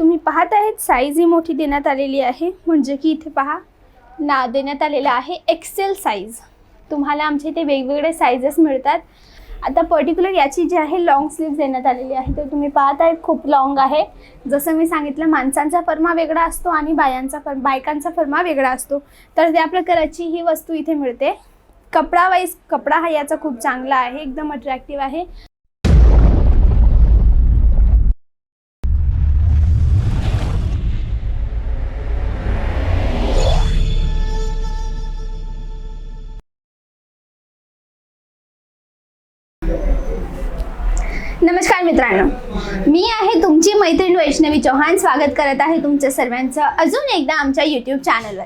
तुम्ही पाहत आहेत साईज ही मोठी देण्यात आलेली आहे. म्हणजे की इथे पहा. ना देण्यात आलेलं आहे एक्सेल साईज तुम्हाला आमच्या इथे वेगवेगळे साईजेस मिळतात. आता पर्टिक्युलर याची जी आहे लॉंग स्लीव्स देण्यात आलेली आहे. तर तुम्ही पाहत आहेत खूप लॉंग आहे. जसं मी सांगितलं माणसांचा फर्मा वेगळा असतो आणि बायांचा फर बायकांचा फर्मा वेगळा असतो. तर त्या प्रकाराची ही वस्तू इथे मिळते. कपडा वाईज कपडा हा याचा खूप चांगला आहे एकदम अट्रॅक्टिव्ह आहे. नमस्कार मित्रांनो. मी आहे तुमची मैत्रीण वैष्णवी चौहान. स्वागत करत आहे तुमच्या सर्वांचं अजून एकदा आमच्या यूट्यूब चॅनलवर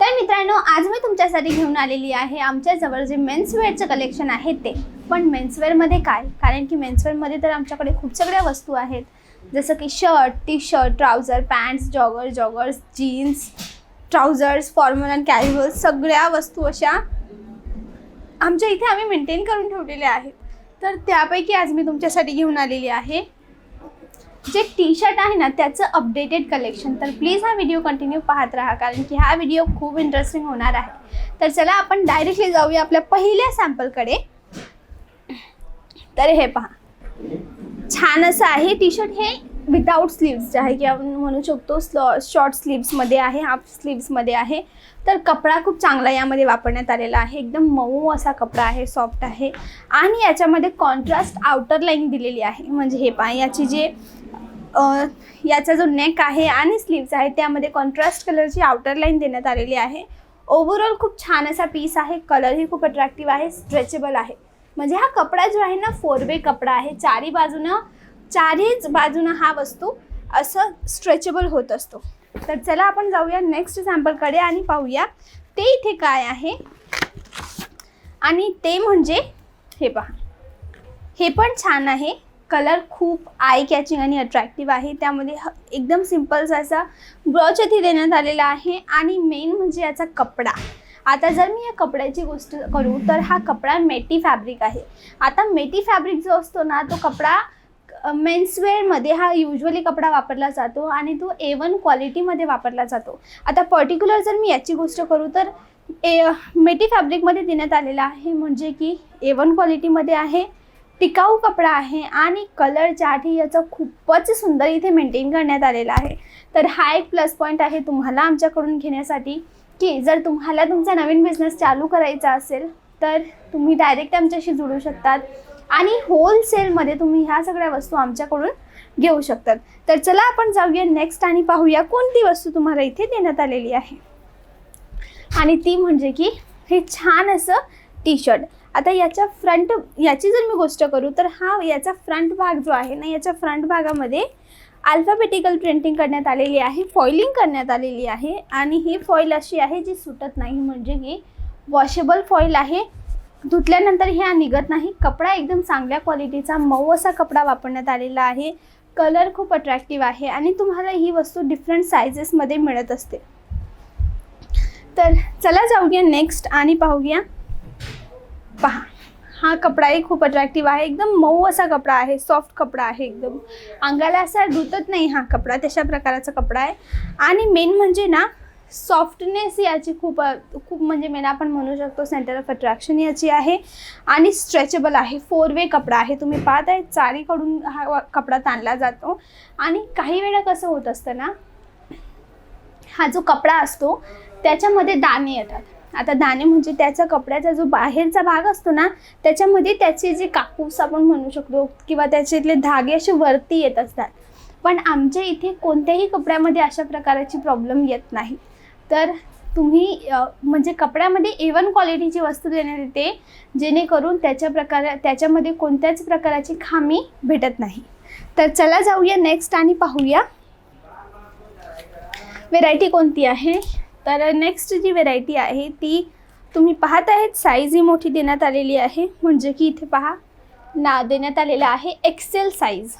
तर मित्रांनो आज मी तुमच्यासाठी घेऊन आलेली आहे आमच्याजवळ जे मेन्सवेअरचं कलेक्शन आहे ते. पण मेन्सवेअरमध्ये काय? कारण की मेन्सवेअरमध्ये तर आमच्याकडे खूप सगळ्या वस्तू आहेत. जसं की shirt T shirt trouser pants jogger joggers jeans trousers formal and casual सगळ्या वस्तू अशा आमच्या इथे आम्ही मेंटेन करून ठेवलेल्या आहेत. तर त्यापैकी आज मी तुमच्यासाठी घेऊन आलेली आहे. जे टी शर्ट आहे ना त्याचं अपडेटेड कलेक्शन तर प्लीज हा व्हिडिओ कंटिन्यू पाहत राहा कारण की हा व्हिडिओ खूप इंटरेस्टिंग होणार आहे. तर चला आपण डायरेक्टली जाऊया आपल्या पहिल्या सॅम्पलकडे तर हे पहा. छान असं आहे टी शर्ट हे विदाऊट स्लीव्स जे आहे की आपण म्हणू शकतो स्लॉ शॉर्ट स्लीव्समध्ये आहे हाफ स्लीव्समध्ये आहे. तर कपडा खूप चांगला यामध्ये वापरण्यात आलेला आहे. एकदम मऊ असा कपडा आहे सॉफ्ट आहे. आणि याच्यामध्ये कॉन्ट्रास्ट आउटर लाईन दिलेली आहे. म्हणजे हे पहा याची जे याचा जो नेक आहे आणि स्लीव्स आहे त्यामध्ये कॉन्ट्रास्ट कलरची आउटर लाईन देण्यात आलेली आहे. ओव्हरऑल खूप छान असा पीस आहे. कलरही खूप अट्रॅक्टिव्ह आहे स्ट्रेचेबल आहे. म्हणजे हा कपडा जो आहे ना फोर वे कपडा आहे. चारी बाजूनं चारहीच बाजूनं हा वस्तू असं स्ट्रेचेबल होत असतो. तर चला आपण जाऊया नेक्स्ट सॅम्पलकडे आणि पाहूया ते इथे काय आहे. आणि ते म्हणजे हे पहा. हे पण छान आहे. कलर खूप आय कॅचिंग आणि अट्रॅक्टिव्ह आहे. त्यामध्ये ह- एकदम सिम्पलचा असा ब्रॉच इथे देण्यात आलेला आहे. आणि मेन म्हणजे याचा कपडा. आता जर मी या कपड्याची गोष्ट करू तर हा कपडा मेटी फॅब्रिक आहे. आता मेटी फॅब्रिक जो असतो ना तो कपडा मेन्सवेअरमध्ये हा युजली कपडा वापरला जातो आणि तो ए वन क्वालिटीमध्ये वापरला जातो. आता पर्टिक्युलर जर मी याची गोष्ट करू तर ए मेटी फॅब्रिकमध्ये देण्यात आलेला आहे म्हणजे की ए वन क्वालिटीमध्ये आहे टिकाऊ कपडा आहे आणि कलर चार्टही याचा खूपच सुंदर इथे मेंटेन करण्यात आलेला आहे. तर हा एक प्लस पॉईंट आहे तुम्हाला आमच्याकडून घेण्यासाठी की जर तुम्हाला तुमचा नवीन बिझनेस चालू करायचा असेल तर तुम्ही डायरेक्ट आमच्याशी जुळू शकतात. आणि होलसेलमध्ये तुम्ही ह्या सगळ्या वस्तू आमच्याकडून घेऊ शकतात. तर चला आपण जाऊया नेक्स्ट आणि पाहूया कोणती वस्तू तुम्हाला इथे देण्यात आलेली आहे. आणि ती म्हणजे की हे छान असं टी शर्ट आता याच्या फ्रंट याची जर मी गोष्ट करू तर हा याचा फ्रंट भाग जो आहे ना याच्या फ्रंट भागामध्ये अल्फाबेटिकल प्रिंटिंग करण्यात आलेली आहे फॉइलिंग करण्यात आलेली आहे. आणि ही फॉईल अशी आहे जी सुटत नाही म्हणजे की वॉशेबल फॉईल आहे. धुतल्यानंतर ह्या निघत नाही. कपडा एकदम चांगल्या क्वालिटीचा मऊ असा कपडा वापरण्यात आलेला आहे. कलर खूप अट्रॅक्टिव्ह आहे आणि तुम्हाला ही वस्तू डिफरंट सायझेसमध्ये मिळत असते. तर चला जाऊया नेक्स्ट आणि पाहूया. पहा हा कपडाही खूप अट्रॅक्टिव्ह आहे. एकदम मऊ असा कपडा आहे सॉफ्ट कपडा आहे एकदम. अंगाला असा धुतत नाही हा कपडा तशा प्रकाराचा कपडा आहे. आणि मेन म्हणजे ना सॉफ्टनेस याची खूप खूप म्हणजे मेन आपण म्हणू शकतो सेंटर ऑफ अट्रॅक्शन याची आहे. आणि स्ट्रेचेबल आहे. फोर वे कपडा आहे. तुम्ही पाहत आहे चारीकडून हा कपडा ताणला जातो. आणि काही वेळा कसं होत असतं ना हा जो कपडा असतो त्याच्यामध्ये दाणे येतात. आता दाणे म्हणजे त्याचा कपड्याचा जो बाहेरचा भाग असतो ना त्याच्यामध्ये त्याचे जे कापूस आपण म्हणू शकतो किंवा त्याच्यातले धागे असे वरती येत असतात. पण आमच्या इथे कोणत्याही कपड्यामध्ये अशा प्रकारची प्रॉब्लेम येत नाही. तर तुम्ही म्हणजे कपड्यामध्ये ए वन क्वालिटीची वस्तू देण्यात येते जेणेकरून त्याच्या प्रकारा त्याच्यामध्ये कोणत्याच प्रकाराची खामी भेटत नाही. तर चला जाऊया नेक्स्ट आणि पाहूया. व्हेरायटी कोणती आहे? तर नेक्स्ट जी व्हेरायटी आहे ती तुम्ही पाहत आहेत साईज ही मोठी देण्यात आलेली आहे. म्हणजे की इथे पहा ना देण्यात आलेलं आहे एक्सेल साईज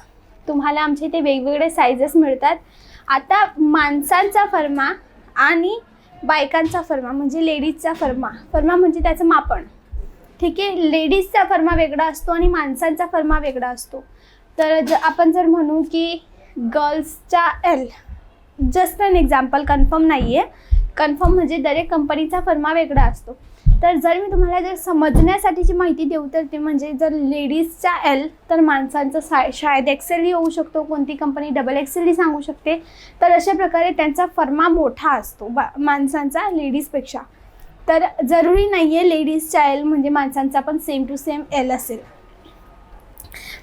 तुम्हाला आमच्या इथे वेगवेगळे साईजेस मिळतात. आता माणसांचा फर्मा आणि बायकांचा फर्मा म्हणजे लेडीजचा फर्मा. फर्मा म्हणजे त्याचं मापण. ठीक आहे? लेडीजचा फर्मा वेगळा असतो आणि माणसांचा फर्मा वेगळा असतो. तर ज आपण जर म्हणू की गर्ल्सचा L just an example confirm नाही आहे कन्फर्म म्हणजे दरेक कंपनीचा फर्मा वेगळा असतो. तर जर मी तुम्हाला जर समजण्यासाठीची माहिती देऊ तर ते म्हणजे जर लेडीजचा एल तर माणसांचं सा शाळेत एक्सेलही होऊ शकतो कोणती कंपनी डबल एक्सेलही सांगू शकते. तर अशा प्रकारे त्यांचा फर्मा मोठा असतो बा माणसांचा लेडीजपेक्षा. तर जरुरी नाही आहे लेडीजचा एल म्हणजे माणसांचा पण सेम टू सेम एल असेल.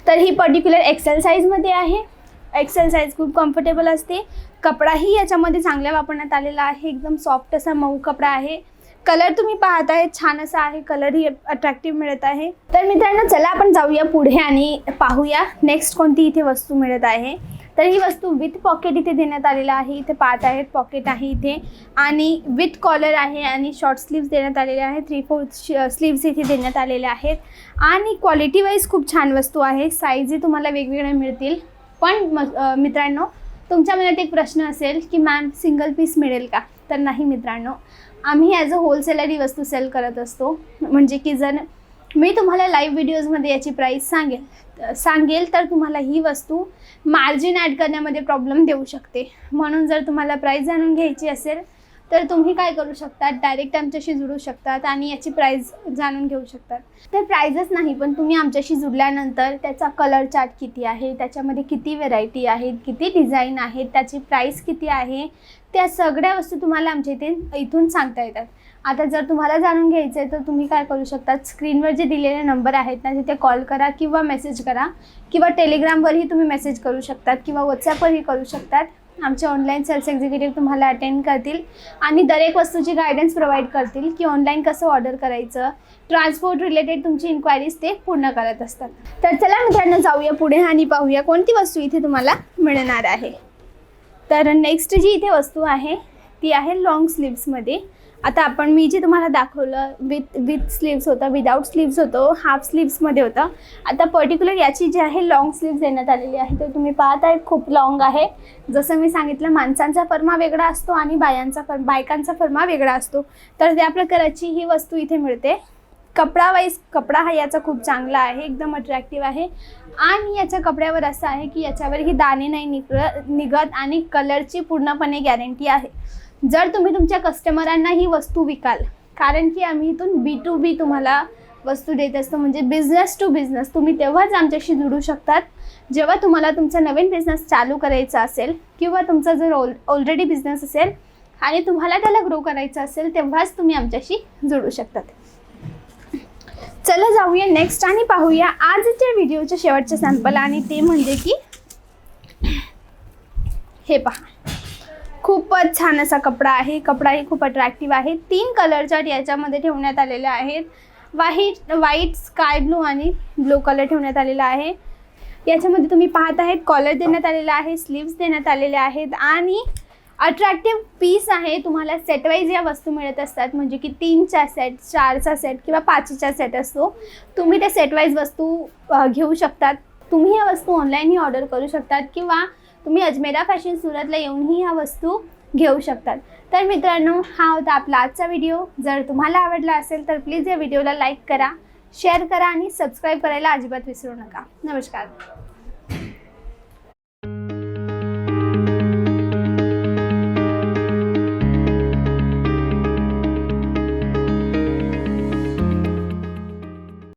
तर ही पर्टिक्युलर एक्सेल साईजमध्ये आहे. एक्सेल साईज खूप कम्फर्टेबल असते. कपडाही याच्यामध्ये चांगल्या वापरण्यात आलेला आहे. एकदम सॉफ्ट असा मऊ कपडा आहे. कलर तुम्ही पाहत आहे छान असा आहे कलरही अट्रॅक्टिव्ह मिळत आहे. तर मित्रांनो चला आपण जाऊया पुढे आणि पाहूया नेक्स्ट कोणती इथे वस्तू मिळत आहे. तर ही वस्तू विथ पॉकेट इथे देण्यात आलेला आहे इथे पाहत आहेत पॉकेट आहे इथे. आणि विथ कॉलर आहे आणि शॉर्ट स्लीव्स देण्यात आलेले आहेत थ्री फोर्थ स्लीव्स इथे देण्यात आलेले आहेत. आणि क्वालिटी वाईज खूप छान वस्तू आहे साईजही तुम्हाला वेगवेगळ्या मिळतील. पण म मित्रांनो तुमच्या मनात एक प्रश्न असेल की मॅम सिंगल पीस मिळेल का? तर नाही मित्रांनो. आम्ही ॲज अ होलसेलर ही वस्तू सेल करत असतो. म्हणजे की जर मी तुम्हाला लाईव्ह व्हिडिओजमध्ये याची प्राईस सांगेल सांगेल तर तुम्हाला ही वस्तू मार्जिन ॲड करण्यामध्ये प्रॉब्लेम देऊ शकते. म्हणून जर तुम्हाला प्राईस जाणून घ्यायची असेल तर तुम्ही काय करू शकता? डायरेक्ट आमच्याशी जुळू शकतात आणि याची प्राईज जाणून घेऊ शकतात. तर प्राईजच नाही पण तुम्ही आमच्याशी जुळल्यानंतर त्याचा कलर चार्ट किती आहे? त्याच्यामध्ये किती व्हेरायटी आहेत किती डिझाईन आहेत त्याची प्राईस किती आहे? त्या सगळ्या वस्तू तुम्हाला आमच्या इथे इथून सांगता येतात. आता जर तुम्हाला जाणून घ्यायचं आहे तर तुम्ही काय करू शकतात? स्क्रीनवर जे दिलेले नंबर आहेत ना तिथे कॉल करा किंवा मेसेज करा किंवा टेलिग्रामवरही तुम्ही मेसेज करू शकतात किंवा व्हॉट्सॲपवरही करू शकतात. आमचे ऑनलाईन सेल्स एक्झिक्युटिव्ह तुम्हाला अटेंड करतील आणि दरेक वस्तूची गायडन्स प्रोव्हाइड करतील की ऑनलाईन कसं ऑर्डर करायचं ट्रान्सपोर्ट रिलेटेड तुमची इन्क्वायरीज ते पूर्ण करत असतात. तर चला मित्रांनो जाऊया पुढे आणि पाहूया कोणती वस्तू इथे तुम्हाला मिळणार आहे. तर नेक्स्ट जी इथे वस्तू आहे ती आहे लॉंग स्लीव्समध्ये आता आपण मी जे तुम्हाला दाखवलं विथ विथ स्लीव्स होतं विदाऊट स्लीव्स होतो हाफ स्लीव्समध्ये होतं. आता पर्टिक्युलर याची जी आहे लॉंग स्लीव्स देण्यात आलेली आहे. तर तुम्ही पाहत आहेत खूप लॉंग आहे. जसं मी सांगितलं माणसांचा फर्मा वेगळा असतो आणि बायांचा फर बायकांचा फर्मा वेगळा असतो. तर त्या प्रकाराची ही वस्तू इथे मिळते. कपडा वाईज कपडा हा याचा खूप चांगला आहे एकदम अट्रॅक्टिव्ह आहे. आणि याच्या कपड्यावर असं आहे की याच्यावर ही दाणे नाही निकळ निघत आणि कलरची पूर्णपणे गॅरंटी आहे. जर तुम्ही तुमच्या कस्टमरांना ही वस्तू विकाल कारण की आम्ही इथून बी टू बी तुम्हाला वस्तू देत असतो म्हणजे बिझनेस टू बिझनेस तुम्ही तेव्हाच आमच्याशी जुडू शकतात. जेव्हा तुम्हाला तुमचा नवीन बिझनेस चालू करायचा असेल किंवा तुमचा जर ऑल ऑलरेडी बिझनेस असेल आणि तुम्हाला त्याला ग्रो करायचं असेल तेव्हाच तुम्ही आमच्याशी जुडू शकतात. चला जाऊया नेक्स्ट आणि पाहूया आजच्या व्हिडिओच्या शेवटचे सॅम्पल आणि ते म्हणजे की हे पहा. खूपच छान असा कपडा आहे. कपडाही खूप अट्रॅक्टिव्ह आहे. तीन कलरच्या याच्यामध्ये ठेवण्यात आलेल्या आहेत. व्हाईट व्हाईट स्काय ब्लू आणि ब्लू कलर ठेवण्यात आलेला आहे. याच्यामध्ये तुम्ही पाहत आहेत कॉलर देण्यात आलेला आहे स्लीव्स देण्यात आलेले आहेत आणि अट्रॅक्टिव्ह पीस आहे. तुम्हाला सेटवाईज या वस्तू मिळत असतात. म्हणजे की तीनचा सेट चारचा सेट किंवा पाचचा सेट असतो तुम्ही त्या सेटवाईज वस्तू घेऊ शकतात. तुम्ही या वस्तू ऑनलाईनही ऑर्डर करू शकतात किंवा तुम्ही अजमेरा फॅशन सुरतला येऊनही ह्या वस्तू घेऊ शकतात. तर मित्रांनो हा होता आपला आजचा व्हिडिओ. जर तुम्हाला आवडला असेल तर प्लीज या व्हिडिओला लाईक करा शेअर करा आणि सबस्क्राईब करायला अजिबात विसरू नका. नमस्कार.